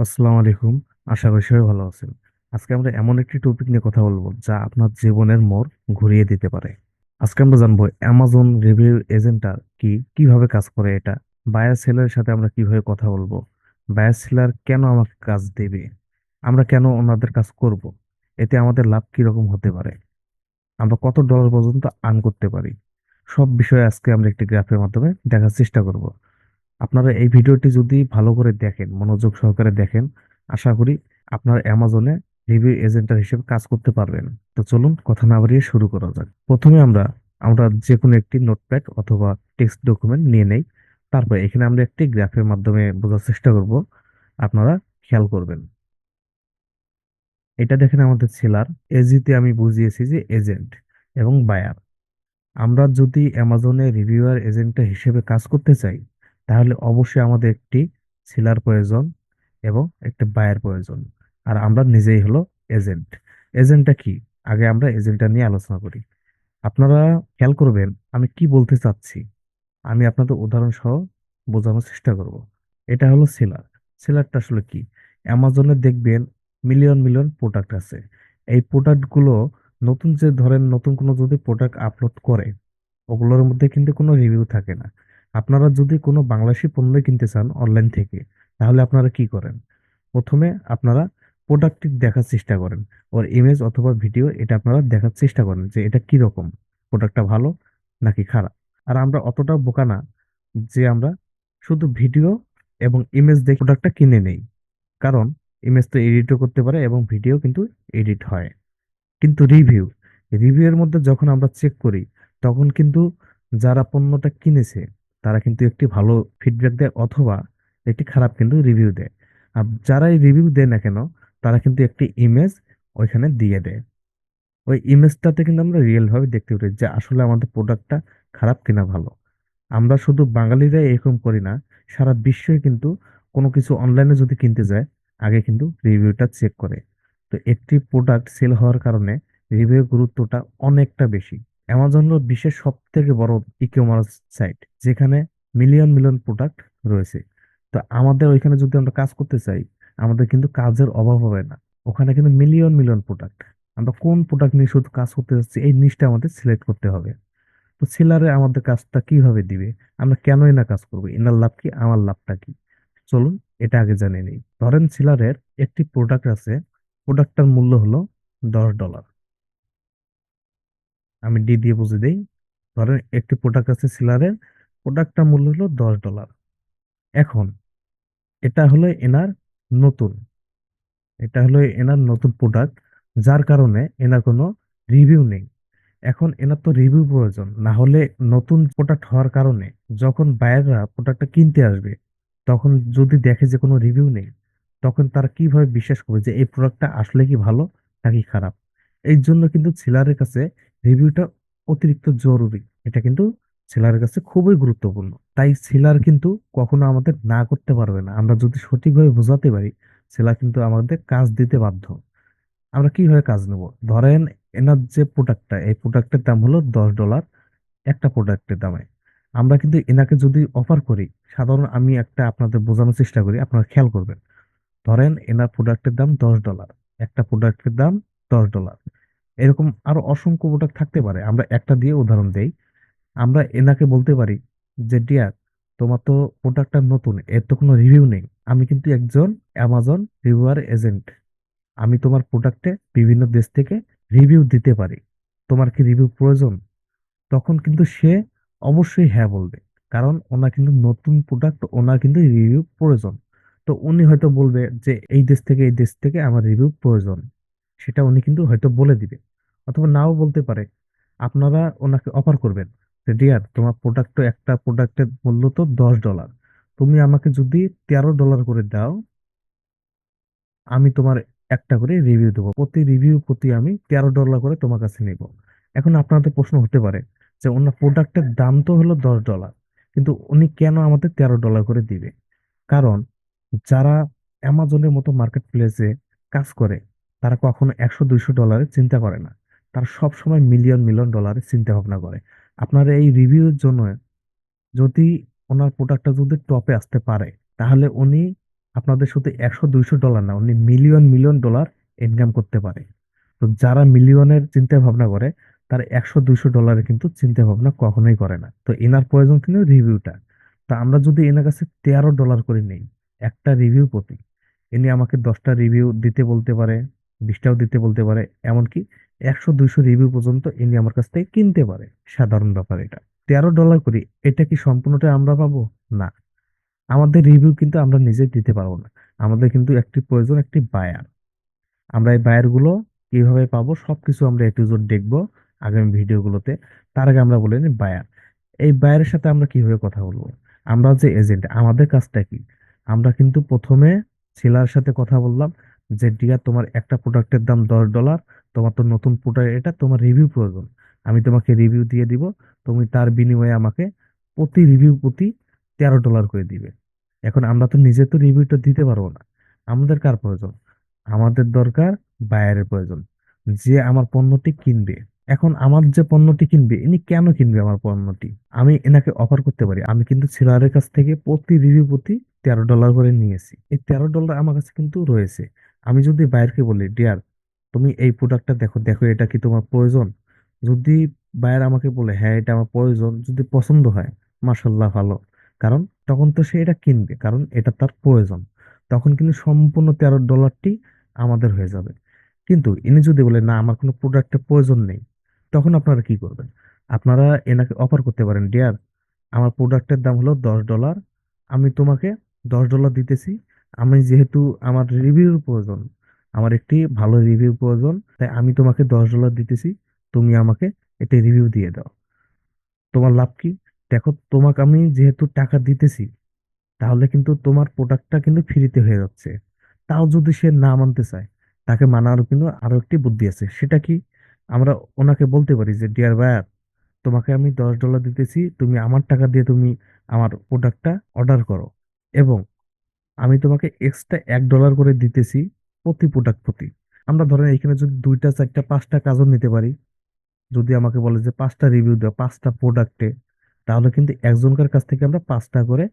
আসসালামু আলাইকুম। আশা করি সবাই ভালো আছেন। আজকে আমরা এমন একটি টপিক নিয়ে কথা বলব, যা আপনার জীবনের মোড় ঘুরিয়ে দিতে পারে। আজকে আমরা জানব অ্যামাজন রিভিউ এজেন্টটা কি, কীভাবে কাজ করে এটা? বায়ার সেলারের সাথে আমরা কীভাবে কথা বলব? বায়ার সেলার কেন আমাকে কাজ দেবে? আমরা কেন ওনাদের কাজ করব? এতে আমাদের লাভ কি রকম হতে পারে? আমরা কত ডলার পর্যন্ত আর্ন করতে পারি? সব বিষয়ে আজকে আমরা একটি গ্রাফের মাধ্যমে দেখার চেষ্টা করব। আপনারা এই ভিডিওটি যদি ভালো করে দেখেন, মনোযোগ সহকারে দেখেন, আশা করি আপনার অ্যামাজনে রিভিউ এজেন্টার হিসেবে কাজ করতে পারবেন। তো চলুন কথা না বাড়িয়ে শুরু করা যাক। প্রথমে আমরা আমরা যে কোনো একটি নোটপ্যাড অথবা টেক্সট ডকুমেন্ট নিয়ে নেই। তারপর এখানে আমরা একটি গ্রাফের মাধ্যমে বোঝার চেষ্টা করব। আপনারা খেয়াল করবেন। এটা দেখেন আমাদের সেলার। এজিতে আমি বুঝিয়েছি যে এজেন্ট এবং বায়ার। আমরা যদি অ্যামাজনে রিভিউয়ার এজেন্ট হিসেবে কাজ করতে চাই তাহলে অবশ্যই আমাদের একটি সেলার প্রয়োজন এবং একটা বায়ার প্রয়োজন। আর আমরা নিজেই হলো এজেন্ট এজেন্টটা কি? আগে আমরা এজেন্টটা নিয়ে আলোচনা করি। আপনারা খেয়াল করবেন, আমি কি বলতে চাচ্ছি? আমি আপনাদের উদাহরণ সহ বোঝানোর চেষ্টা করব। এটা হলো সেলার সেলারটা আসলে কি? অ্যামাজনে দেখবেন মিলিয়ন মিলিয়ন প্রোডাক্ট আছে। এই প্রোডাক্টগুলো নতুন যে ধরেন নতুন কোনো যদি প্রোডাক্ট আপলোড করে, ওগুলোর মধ্যে কিন্তু কোনো রিভিউ থাকে না। আপনারা যদি কোনো বাংলাদেশি পণ্য কিনতে চান অনলাইন থেকে, তাহলে আপনারা কি করেন? প্রথমে আপনারা প্রোডাক্টটি দেখার চেষ্টা করেন ওর ইমেজ অথবা ভিডিও এটা আপনারা দেখার চেষ্টা করেন যে এটা কি রকম প্রোডাক্টটা ভালো নাকি খারাপ। আর আমরা অতটাও বোকা না যে আমরা শুধু ভিডিও এবং ইমেজ দেখে প্রোডাক্টটা কিনে নেই। কারণ ইমেজ তো এডিটও করতে পারে এবং ভিডিও কিন্তু এডিট হয়। কিন্তু রিভিউ রিভিউয়ের মধ্যে যখন আমরা চেক করি, তখন কিন্তু যারা পণ্যটা কিনেছে তারা কিন্তু একটি ভালো ফিডব্যাক দেয় অথবা একটি খারাপ কিন্তু রিভিউ দেয়। আর যারাই রিভিউ দেয় না কেন, তারা কিন্তু একটি ইমেজ ওইখানে দিয়ে দেয়। ওই ইমেজটাতে কিন্তু আমরা রিয়েলভাবে দেখতে পারি যে আসলে আমাদের প্রোডাক্টটা খারাপ কিনা ভালো। আমরা শুধু বাঙালিরাই এরকম করি না, সারা বিশ্বই কিন্তু কোনো কিছু অনলাইনে যদি কিনতে যায়, আগে কিন্তু রিভিউটা চেক করে। তো একটি প্রোডাক্ট সেল হওয়ার কারণে রিভিউ গুরুত্বটা অনেকটা বেশি। অ্যামাজন হলো বিশ্বের সব থেকে বড় ই কমার্স সাইট যেখানে মিলিয়ন মিলিয়ন প্রোডাক্ট রয়েছে। তো আমাদের ওইখানে যদি আমরা কাজ করতে চাই, আমাদের কিন্তু কাজের অভাব হবে না। ওখানে কিন্তু মিলিয়ন মিলিয়ন প্রোডাক্ট আমরা কোন প্রোডাক্ট নিয়ে শুধু কাজ করতে যাচ্ছি, এই জিনিসটা আমাদের সিলেক্ট করতে হবে। তো সেলারে আমাদের কাজটা কীভাবে দিবে? আমরা কেনই না কাজ করব? এনার লাভ কি? আমার লাভটা কি? চলুন, এটা আগে জানি নেই। ধরেন সেলারের একটি প্রোডাক্ট আছে প্রোডাক্টটার মূল্য হলো দশ ডলার আমি ডি দিয়ে বুঝে দিই। ধরেন একটি প্রোডাক্ট আছে সিলারের প্রোডাক্টটার মূল্য হলো দশ ডলার এখন, এটা হলো এনার নতুন। এটা হলো এনার নতুন প্রোডাক্ট যার কারণে এনার কোনো রিভিউ নেই। এখন এনার তো রিভিউ প্রয়োজন, না হলে নতুন প্রোডাক্ট হওয়ার কারণে যখন বায়াররা প্রোডাক্টটা কিনতে আসবে, তখন যদি দেখে যে কোনো রিভিউ নেই, তখন তারা কীভাবে বিশ্বাস করবে যে এই প্রোডাক্টটা আসলে কি ভালো নাকি খারাপ? এই জন্য কিন্তু সেলারের কাছে রিভিউটা অতিরিক্ত জরুরি। এটা কিন্তু সেলারের কাছে খুবই গুরুত্বপূর্ণ। তাই সেলার কিন্তু কখনো আমাদের না করতে পারবে না। আমরা যদি সঠিকভাবে বোঝাতে পারি সেলার কিন্তু আমাদের কাজ দিতে বাধ্য। আমরা কীভাবে কাজ নেব? ধরেন এনার যে প্রোডাক্টটা এই প্রোডাক্টের দাম হলো দশ ডলার একটা প্রোডাক্টের দামে। আমরা কিন্তু এনাকে যদি অফার করি, সাধারণ আমি একটা আপনাদের বোঝানোর চেষ্টা করি, আপনারা খেয়াল করবেন। ধরেন এনার প্রোডাক্টের দাম দশ ডলার একটা প্রোডাক্টের দাম দশ ডলার এরকম আরও অসংখ্য প্রোডাক্ট থাকতে পারে। আমরা একটা দিয়ে উদাহরণ দেই। আমরা এনাকে বলতে পারি যে ডিয়ার তোমার তো প্রোডাক্টটা নতুন, এর তো কোনো রিভিউ নেই। আমি কিন্তু একজন অ্যামাজন রিভিউয়ার এজেন্ট আমি তোমার প্রোডাক্টে বিভিন্ন দেশ থেকে রিভিউ দিতে পারি। তোমার কি রিভিউ প্রয়োজন? তখন কিন্তু সে অবশ্যই হ্যাঁ বলবে। কারণ ওনার কিন্তু নতুন প্রোডাক্ট ওনার কিন্তু রিভিউ প্রয়োজন। তো উনি হয়তো বলবে যে, এই দেশ থেকে, এই দেশ থেকে আমার রিভিউ প্রয়োজন। সেটা উনি কিন্তু হয়তো বলে দিবে। অথবা নাও বলতে পারে, আপনারা ওনাকে অফার করবেন যে, ডিয়ার, তোমার প্রোডাক্ট একটা প্রোডাক্টের মূল্য তো দশ ডলার তুমি আমাকে যদি তেরো ডলার করে দাও, আমি তোমার একটা করে রিভিউ দেবো। প্রতি রিভিউ প্রতি আমি তেরো ডলার করে তোমার কাছে নেব। এখন আপনাদের প্রশ্ন হতে পারে যে ওনার প্রোডাক্টের দাম তো হলো দশ ডলার কিন্তু উনি কেন আমাদের তেরো ডলার করে দিবে? কারণ যারা অ্যামাজনের মতো মার্কেট প্লেসে কাজ করে, তারা কখনো একশো, দুইশো ডলারের চিন্তা করে না। তারা সব সময় মিলিয়ন মিলিয়ন ডলারের চিন্তা ভাবনা করে। আপনার এই রিভিউর জন্য যদি ওনার প্রোডাক্টটা যদি টপে আসতে পারে, তাহলে উনি আপনাদের শুধু একশো, দুইশো ডলার না, উনি মিলিয়ন মিলিয়ন ডলার ইনকাম করতে পারে। তো যারা মিলিয়নের চিন্তা ভাবনা করে, তার একশো, দুইশো ডলারের কিন্তু চিন্তা ভাবনা কখনোই করে না। তো এনার প্রয়োজন কিন্তু রিভিউটা তা আমরা যদি এনার কাছে তেরো ডলার করে নেই, একটা রিভিউ প্রতি, ইনি আমাকে দশটা রিভিউ দিতে বলতে পারে, বিশটাও দিতে বলতে পারে, এমনকি একশো দুইশো রিভিউ পর্যন্ত ইনি আমার কাছ থেকে কিনতে পারে। সাধারণ ব্যাপার এটা। তেরো ডলার করি, এটা কি সম্পূর্ণটা আমরা পাবো? না। আমাদের রিভিউ কিন্তু আমরা নিজে দিতে পারব না। আমাদের কিন্তু একটি প্রয়োজন, একটি বায়ার আমরা এই বায়ারগুলো কীভাবে পাবো, সবকিছু আমরা এ টু জেড দেখব আগামী ভিডিওগুলোতে তার আগে আমরা বলে নিই বায়ার এই বায়ারের সাথে আমরা কীভাবে কথা বলব? আমরা যে এজেন্ট আমাদের কাজটা কি? আমরা কিন্তু প্রথমে সেলার সাথে কথা বললাম যে, ডিয়া, তোমার একটা প্রোডাক্টের দাম দশ ডলার তোমার তো নতুন প্রোডাক্ট এটা তোমার রিভিউ প্রয়োজন। আমি তোমাকে রিভিউ দিয়ে দিব, তুমি তার বিনিময়ে আমাকে প্রতি রিভিউ প্রতি তেরো ডলার করে দিবে। এখন আমরা তো নিজে তো রিভিউটা দিতে পারব না। আমাদের কার প্রয়োজন? আমাদের দরকার বায়ারের প্রয়োজন। যে আমার পণ্যটি কিনবে। এখন আমার যে পণ্যটি কিনবে, ইনি কেন কিনবে আমার পণ্যটি? আমি এনাকে অফার করতে পারি। আমি কিন্তু সেলারের কাছ থেকে প্রতি রিভিউ প্রতি তেরো ডলার করে নিয়েছি। এই তেরো ডলার আমার কাছে কিন্তু রয়েছে। আমি যদি বায়ারকে বলি ডিয়ার তুমি এই প্রোডাক্টটা দেখো দেখো এটা কি তোমার প্রয়োজন? যদি বায়ার আমাকে বলে হ্যাঁ এটা আমার প্রয়োজন যদি পছন্দ হয় মাশাল্লাহ ভালো। কারণ তখন তো সে এটা কিনবে, কারণ এটা তার প্রয়োজন। তখন কিন্তু সম্পূর্ণ তেরো ডলারটি আমাদের হয়ে যাবে। কিন্তু ইনি যদি বলে, না, আমার কোনো প্রোডাক্টের প্রয়োজন নেই তখন আপনারা কি করবেন? আপনারা এনাকে অফার করতে পারেন, ডিয়ার, আমার প্রোডাক্টের দাম হলো দশ ডলার আমি তোমাকে দশ ডলার দিতেছি। আমি যেহেতু আমার রিভিউর প্রয়োজন আমার একটি ভালো রিভিউ প্রয়োজন, তাই আমি তোমাকে দশ ডলার দিতেছি, তুমি আমাকে এটি রিভিউ দিয়ে দাও। তোমার লাভ কি? দেখো, তোমাকে আমি যেহেতু টাকা দিতেছি, তাহলে কিন্তু তোমার প্রোডাক্টটা কিন্তু ফ্রিতে হয়ে যাচ্ছে। তাও যদি সে না মানতে চায়, তাকে মানার কিন্তু আরও একটি বুদ্ধি আছে। সেটা কি? আমরা ওনাকে বলতে পারি যে ডিয়ার ভাইয়ার তোমাকে আমি দশ ডলার দিতেছি, তুমি আমার টাকা দিয়ে তুমি আমার প্রোডাক্টটা অর্ডার করো। এবং আমি তোমাকে এক্সট্রা এক ডলার করে দিতেছি প্রতি প্রোডাক্ট প্রতি। আমরা ধরেন এখানে যদি দুইটা, চারটা, পাঁচটা কাজও নিতে পারি, যদি আমাকে বলে যে পাঁচটা রিভিউ দাও, পাঁচটা প্রোডাক্টে তাহলে কিন্তু একজনকার কাছ থেকে আমরা পাঁচটা করে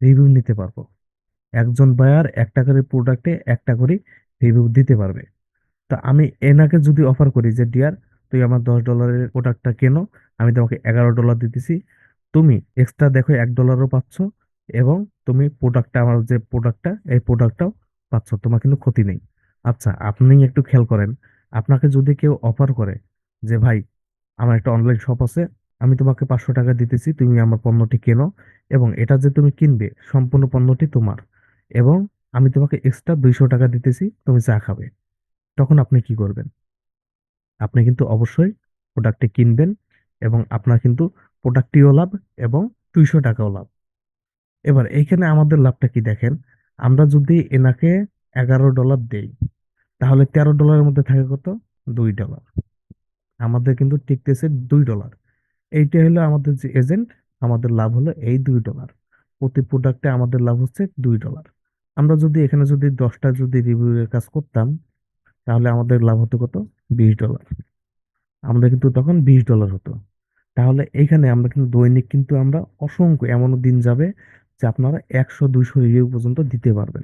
রিভিউ নিতে পারব। একজন বায়ার একটা করে প্রোডাক্টে একটা করে রিভিউ দিতে পারবে। তা আমি এনাকে যদি অফার করি যে ডিয়ার তুই আমার দশ ডলারের প্রোডাক্টটা কেনো? আমি তোমাকে এগারো ডলার দিতেছি। তুমি এক্সট্রা দেখো এক ডলারও পাচ্ছ এবং তুমি প্রোডাক্টটা আমার যে প্রোডাক্টটা এই প্রোডাক্টটাও পাচ্ছ। তোমার কিন্তু ক্ষতি নেই। আচ্ছা আপনি একটু খেয়াল করেন। আপনাকে যদি কেউ অফার করে যে, ভাই, আমার একটা অনলাইন শপ আছে, আমি তোমাকে পাঁচশো টাকা দিতেছি, তুমি আমার পণ্যটি কেনো এবং এটা যে তুমি কিনবে, সম্পূর্ণ পণ্যটি তোমার এবং আমি তোমাকে এক্সট্রা দুইশো টাকা দিতেছি, তুমি চা খাবে। তখন আপনি কি করবেন? আপনি কিন্তু অবশ্যই প্রোডাক্টটি কিনবেন এবং আপনার কিন্তু প্রোডাক্টটিও লাভ এবং দুইশো টাকাও লাভ। এবার এইখানে আমাদের লাভটা কি দেখেন? আমরা যদি এনাকে এগারো ডলার দেই। তাহলে তেরো ডলারের মধ্যে থাকে কত? দুই ডলার। আমাদের কিন্তু টিকতেছে দুই ডলার। এইটা হলো আমাদের যে এজেন্ট আমাদের লাভ হলো এই দুই ডলার। প্রতি প্রোডাক্টে আমাদের লাভ হচ্ছে দুই ডলার। আমরা যদি এখানে যদি দশটা যদি রিভিউ এর কাজ করতাম, তাহলে আমাদের লাভ হতো কত? বিশ ডলার। আমাদের কিন্তু তখন বিশ ডলার হতো। তাহলে এইখানে আমরা কিন্তু দৈনিক কিন্তু আমরা অসংখ্য এমনও দিন যাবে যে আপনারা একশো, দুইশো রিভিউ পর্যন্ত দিতে পারবেন।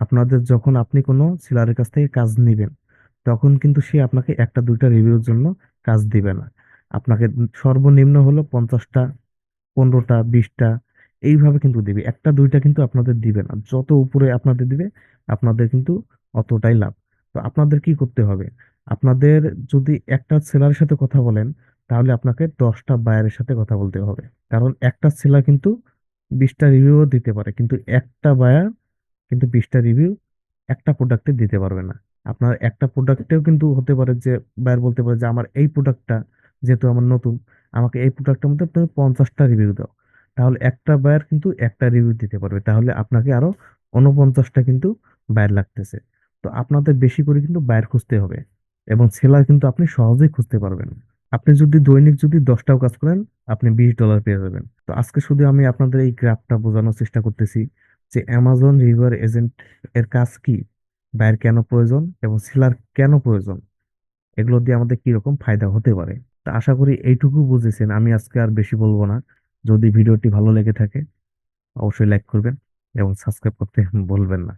আপনাদের যখন আপনি কোনো সেলারের কাছ থেকে কাজ নেবেন, তখন কিন্তু সে আপনাকে একটা, দুইটা রিভিউর জন্য কাজ দিবে না। আপনাকে সর্বনিম্ন হলো পঞ্চাশটা, পনেরোটা, বিশটা এইভাবে কিন্তু দিবে। একটা, দুইটা কিন্তু আপনাদের দিবে না। যত উপরে আপনাদের দিবে, আপনাদের কিন্তু অতটাই লাভ। তো আপনাদের কি করতে হবে? আপনাদের যদি একটা সেলারের সাথে কথা বলেন, তাহলে আপনাকে দশটা বায়ারের সাথে কথা বলতে হবে। কারণ একটা সেলার কিন্তু বিশটা রিভিউও দিতে পারে, কিন্তু একটা বায়ার কিন্তু বিশটা রিভিউ একটা প্রোডাক্টে দিতে পারবে না। আপনার একটা প্রোডাক্টেও কিন্তু হতে পারে যে বায়ার বলতে পারে যে, আমার এই প্রোডাক্টটা যেহেতু আমার নতুন, আমাকে এই প্রোডাক্টের মধ্যে তুমি পঞ্চাশটা রিভিউ দাও। তাহলে একটা বায়ার কিন্তু একটা রিভিউ দিতে পারবে। তাহলে আপনাকে আরও উনপঞ্চাশটা কিন্তু বায়ার লাগতেছে। তো আপনাদের বেশি করে কিন্তু বায়ার খুঁজতে হবে এবং সেলার কিন্তু আপনি সহজেই খুঁজতে পারবেন। আপনি যদি দৈনিক যদি দশটাও কাজ করেন, আপনি বিশ ডলার পেয়ে যাবেন। তো আজকে শুধু আমি আপনাদের এই গ্রাফটা বোঝানোর চেষ্টা করতেছি। যে অ্যামাজন রিভার এজেন্ট এর কাজ কি? বায়ের কেন প্রয়োজন? এবং সেলার কেন প্রয়োজন? এগুলো দিয়ে আমাদের কি রকম ফায়দা হতে পারে? তা আশা করি এইটুকু বুঝেছেন। আমি আজকে আর বেশি বলব না। যদি ভিডিওটি ভালো লেগে থাকে, অবশ্যই লাইক করবেন এবং সাবস্ক্রাইব করতে বলবেন না।